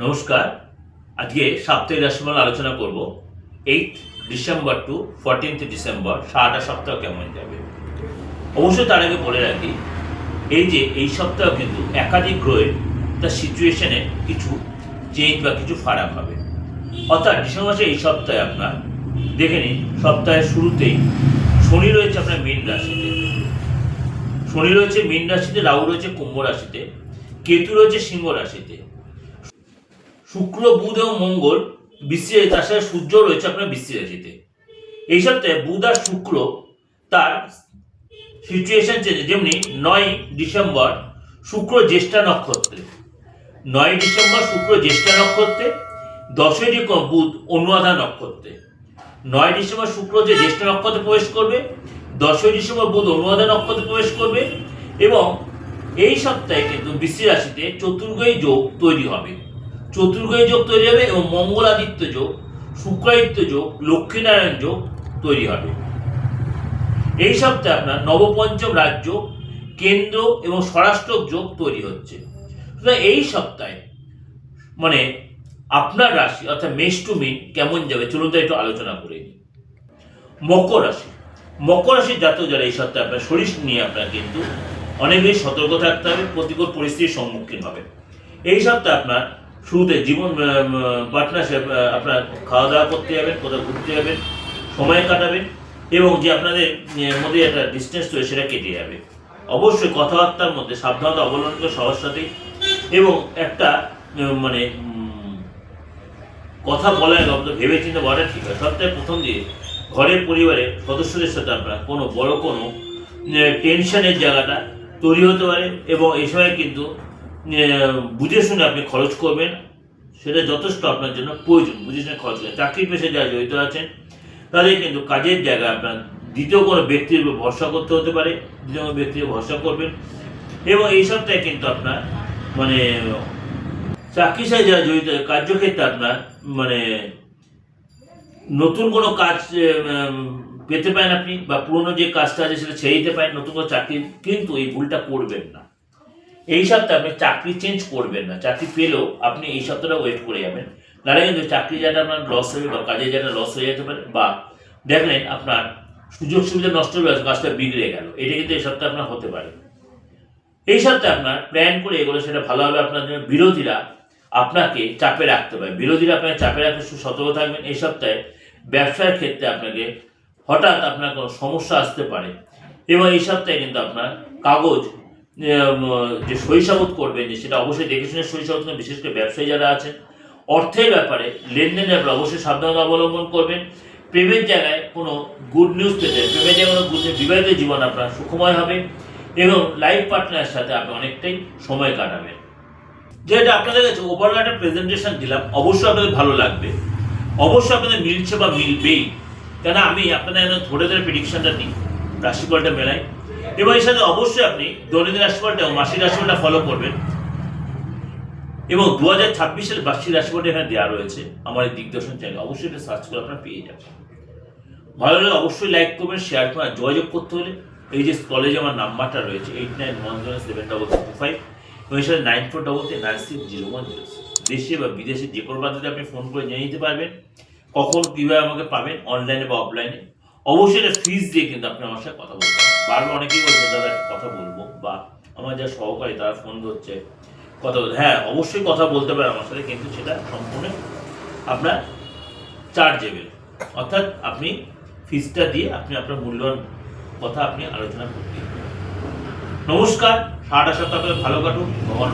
নমস্কার। আজকে সাপ্তাহিক রাশিফল আলোচনা করব। Eight December to fourteenth December, সারাটা সপ্তাহ কেমন যাবে? অবশ্যই তার আগে বলে রাখি, এই যে এই সপ্তাহ কিন্তু একাধিক গ্রহের তার সিচুয়েশনে কিছু চেঞ্জ বা কিছু ফারাক হবে। অর্থাৎ ডিসেম্বর মাসে এই সপ্তাহে আপনার, দেখে নিন, সপ্তাহের শুরুতেই শনি রয়েছে আপনার মীন রাশিতে। শনি রয়েছে মীন রাশিতে, রাহু রয়েছে কুম্ভ রাশিতে, কেতু রয়েছে সিংহ রাশিতে। শুক্র, বুধ এবং মঙ্গল বিশ্বে তার সাথে সূর্য রয়েছে আপনার বৃষ্টি রাশিতে। এই সপ্তাহে বুধ আর শুক্র তার সিচুয়েশন চেঞ্জ যেমনি নয় ডিসেম্বর শুক্র জ্যেষ্ঠা নক্ষত্রে। নয় ডিসেম্বর শুক্র জ্যেষ্ঠা নক্ষত্রে, দশই বুধ অনুরাধা নক্ষত্রে। নয় ডিসেম্বর শুক্র যে জ্যেষ্ঠা নক্ষত্রে প্রবেশ করবে, দশই ডিসেম্বর বুধ অনুরাধা নক্ষত্রে প্রবেশ করবে এবং এই সপ্তাহে কিন্তু বৃষ্টি রাশিতে চতুর্গই যোগ তৈরি হবে। চতুর্গয় যোগ তৈরি হবে এবং মঙ্গলাদিত্য যোগ, শুক্রাদিত্য যোগ, লক্ষ্মীনারায়ণ যোগ তৈরি হবে। এই সপ্তাহে আপনার নবপঞ্চম রাজ্য, কেন্দ্র এবং স্বরাষ্ট্র যোগ তৈরি হচ্ছে। সুতরাং এই সপ্তাহে মানে আপনার রাশি অর্থাৎ মেষ টু মিন কেমন যাবে? চলুন তো একটু আলোচনা করে নিই। মকর রাশি। মকর রাশির জাতক যারা এই সপ্তাহে আপনার শরীর নিয়ে আপনার কিন্তু অনেক বেশি সতর্ক থাকতে হবে, প্রতিকূল পরিস্থিতির সম্মুখীন হবে। এই সপ্তাহে আপনার শুরুতে জীবন পার্টনারশিপ আপনার খাওয়া দাওয়া করতে যাবেন, কোথাও ঘুরতে যাবেন, সময় কাটাবেন এবং যে আপনাদের মধ্যে একটা ডিস্টেন্স রয়েছে সেটা কেটে যাবে। অবশ্যই কথাবার্তার মধ্যে সাবধানতা অবলম্বন করে সবার সাথেই এবং একটা মানে কথা বলার আপনার ভেবে চিন্তে বলাটা ঠিক হয় সপ্তাহে প্রথম দিয়ে ঘরের পরিবারের সদস্যদের সাথে আপনার কোনো বড় কোনো টেনশনের জায়গাটা তৈরি হতে পারে এবং এই সময় কিন্তু বুঝে শুনে আপনি খরচ করবেন, সেটা যথেষ্ট আপনার জন্য প্রয়োজন বুঝে শুনে খরচ করবেন। চাকরির পেশায় যারা জড়িত আছেন, তাদের কিন্তু কাজের জায়গায় আপনার দ্বিতীয় কোনো ব্যক্তির উপর ভরসা করতে হতে পারে, দ্বিতীয় কোনো ব্যক্তির ভরসা করবেন। এবং এই সপ্তাহে কিন্তু আপনার মানে চাকরির সাথে যারা জড়িত, কার্যক্ষেত্রে আপনার মানে নতুন কোনো কাজ পেতে পারেন আপনি, বা পুরনো যে কাজটা আছে সেটা ছেড়ে দিতে পারেন, নতুন কোনো চাকরি, কিন্তু এই ভুলটা করবেন না। এই সপ্তাহে আপনি চাকরি চেঞ্জ করবেন না, চাকরি পেলেও আপনি এই সপ্তাহটা ওয়েট করে যাবেন। নাহলে কিন্তু চাকরি জায়গাটা আপনার লস হয়ে বা কাজে জায়গাটা লস হয়ে যেতে পারে, বা দেখলেন আপনার সুযোগ সুবিধা নষ্ট হয়ে গেছে, কাজটা বিগড়ে গেল। এটা কিন্তু এই সপ্তাহে আপনার হতে পারে। এই সপ্তাহে আপনার প্ল্যান করে এগুলো সেটা ভালোভাবে আপনার জন্য বিরোধীরা আপনাকে চাপে রাখতে পারে। বিরোধীরা আপনাকে চাপে রাখতে সতর্ক থাকবেন। এই সপ্তাহে ব্যবসার ক্ষেত্রে আপনাকে হঠাৎ আপনার কোনো সমস্যা আসতে পারে। এবং এই সপ্তাহে কিন্তু আপনার কাগজ যে সহিসাবত করবেন যে, সেটা অবশ্যই দেখে শুনে সহিসাবত বিশেষ করে ব্যবসায়ী যারা আছেন, অর্থের ব্যাপারে লেনদেনের ব্যাপারে অবশ্যই সাবধানতা অবলম্বন করবেন। প্রেমের জায়গায় কোনো গুড নিউজ পেতে, প্রেমের জায়গায় কোনো গুড বিবাহিত জীবন আপনার সুখময় হবে এবং লাইফ পার্টনারের সাথে আপনি অনেকটাই সময় কাটাবেন। যেটা আপনাদের কাছে ওভারঅল একটা প্রেজেন্টেশন দিলাম, অবশ্যই আপনাদের ভালো লাগবে। অবশ্যই আপনাদের মিলছে বা মিলবেই। কেন আমি আপনাদের ধরে ধরে প্রেডিকশনটা দিই, রাশিফলটা মেলাই এবং এর সাথে অবশ্যই আপনি দৈনন্দিন রাশিফলটা এবং মাসিক রাশিফলটা ফলো করবেন। এবং দু হাজার ছাব্বিশের বার্ষিক রাশিফলটা এখানে দেওয়া রয়েছে। আমার এই দিগদর্শন চ্যানেল অবশ্যই এটা সার্চ করে আপনারা পেয়ে যাবেন। ভালো লাগলে অবশ্যই লাইক করবেন শেয়ার করবেন আর যোগাযোগ করতে হলে এই যে কলেজে আমার নাম্বারটা রয়েছে eight nine one zero seven double two five এবং এর সাথে nine four double three nine six zero one zero দেশে বা বিদেশে যে কোনো প্রান্তে আপনি ফোন করে জেনে নিতে পারবেন, কখন কীভাবে আমাকে পাবেন অনলাইনে বা অফলাইনে অবশ্যই এটা ফিজ দিয়ে কিন্তু আপনি আমার সাথে কথা বলতে পারেন বারবার অনেকেই বলছে, দাদা কথা বলব। বা আমার যা সহকারী, তারা ফোন ধরছে, কথা বলতে হ্যাঁ অবশ্যই কথা বলতে পারেন আমার সাথে, কিন্তু সেটা সম্পূর্ণ আপনার চার্জেবল অর্থাৎ আপনি ফিজটা দিয়ে আপনি আপনার মূল্যবান কথা আপনি আলোচনা করতে নমস্কার সারাটা সপ্তাহ ভালো কাটুন ভগবান